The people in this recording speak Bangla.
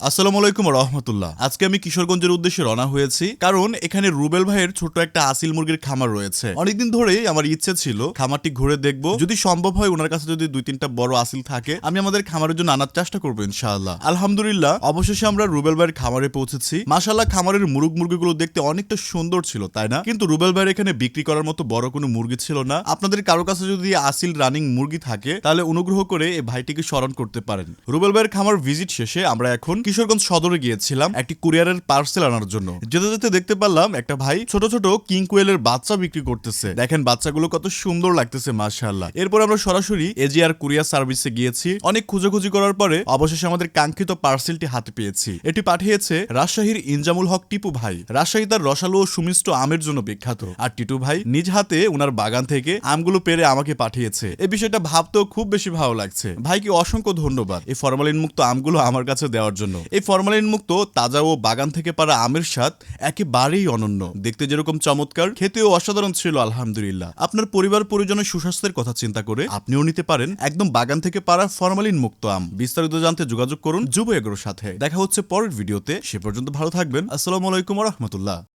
আসসালামু আলাইকুম রহমতুল্লাহ। আজকে আমি কিশোরগঞ্জের উদ্দেশ্যে রওনা হয়েছি, কারণ এখানে রুবেল ভাইয়ের ছোট একটা আসিল মুরগির খামার রয়েছে। অনেকদিন ধরেই আমার ইচ্ছে ছিল খামারটি ঘুরে দেখব। যদি সম্ভব হয় ওনার কাছে যদি দুই তিনটা বড় আসিল থাকে, আমি আমাদের খামারের জন্য আনার চেষ্টা করব ইনশাআল্লাহ। আলহামদুলিল্লাহ, অবশেষে আমরা রুবেল ভাইয়ের খামারে পৌঁছেছি। মাশাল্লাহ খামারের মুরগ মুরগিগুলো দেখতে অনেকটা সুন্দর ছিল, তাই না? কিন্তু রুবেল ভাইয়ের এখানে বিক্রি করার মতো বড় কোনো মুরগি ছিল না। আপনাদের কারও কাছে যদি আসিল রানিং মুরগি থাকে, তাহলে অনুগ্রহ করে এই ভাইটিকে স্মরণ করতে পারেন। রুবেল ভাইয়ের খামার ভিজিট শেষে আমরা এখন কিশোরগঞ্জ সদরে গিয়েছিলাম একটি কুরিয়ারের পার্সেল আনার জন্য। যেতে যেতে দেখতে পারলাম একটা ভাই ছোট ছোট কিং কোয়েলের বাচ্চা বিক্রি করতেছে। দেখেন বাচ্চাগুলো কত সুন্দর লাগতেছে, মাশাআল্লাহ। এরপর আমরা সরাসরি এজিআর কুরিয়ার সার্ভিসে গিয়েছি। অনেক খুঁজোখুঁজি করার পরে অবশেষে আমাদের কাঙ্ক্ষিত পার্সেলটি হাতে পেয়েছি। এটি পাঠিয়েছে রাজশাহীর ইনজামুল হক টিপু ভাই। রাজশাহী তার রসালো ও সুমিষ্ট আমের জন্য বিখ্যাত। আর টিটু ভাই নিজ হাতে ওনার বাগান থেকে আমগুলো পেরে আমাকে পাঠিয়েছে। এই বিষয়টা ভাবতেও খুব বেশি ভালো লাগছে। ভাইকে অসংখ্য ধন্যবাদ এই ফরমালিন মুক্ত আমগুলো আমার কাছে দেওয়ার জন্য। এই ফরমালিন মুক্ত তাজা ও বাগান থেকে পারা আমের স্বাদ একেবারেই অনন্য। দেখতে যেরকম চমৎকার, খেতেও অসাধারণ ছিল, আলহামদুলিল্লাহ। আপনার পরিবার পরিজনের সুস্বাস্থ্যের কথা চিন্তা করে আপনিও নিতে পারেন একদম বাগান থেকে পারা ফরমালিন মুক্ত আম। বিস্তারিত জানতে যোগাযোগ করুন যুব এগ্রোর সাথে। দেখা হচ্ছে পরের ভিডিওতে। সে পর্যন্ত ভালো থাকবেন। আসসালামু আলাইকুম রহমতুল্লাহ।